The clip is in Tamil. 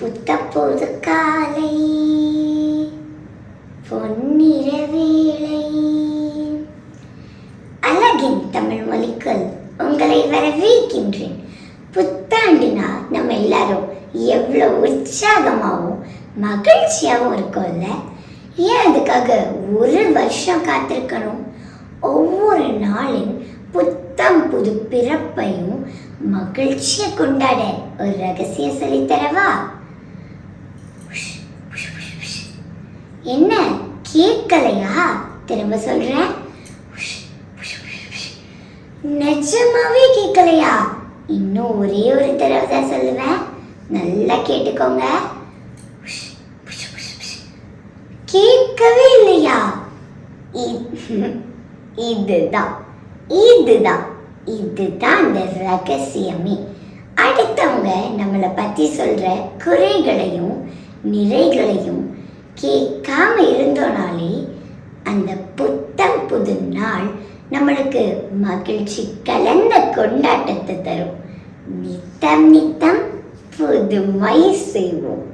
புத்தப்போது காலை பொன்னிறவேளை. அழகின் தமிழ் மொழிக்குள் உங்களை வரவேற்கின்றேன். புத்தாண்டுனா நம்ம எல்லாரும் எவ்வளோ உற்சாகமாகவும் மகிழ்ச்சியாகவும் இருக்கோம்ல? ஏன் அதுக்காக ஒரு வருஷம் காத்திருக்கணும்? ஒவ்வொரு நாளின் புத்தம் புது பிறப்பையும் மகிழ்ச்சியை கொண்டாட ஒரு ரகசியம் சொல்லித்தரவா என்ன கேட்கலையா? திரும்ப சொல்றேன். நிஜமாவே கேட்கலையா? இன்னும் ஒரே ஒரு தடவை தான் சொல்லுவேன். நல்லா கேட்டுக்கோங்க. கேட்கவே இல்லையா? இதுதான். இதுதான். இதுதான் அந்த ரகசியமே. அடுத்தவங்க நம்மளை பத்தி சொல்ற குறைகளையும் நிறைகளையும் கேட்காம இருந்தோனாலே அந்த புத்தம் புது நாள் நம்மளுக்கு மகிழ்ச்சி கலந்த கொண்டாட்டத்தை தரும். நித்தம் நித்தம் புதுமை செய்வோம்.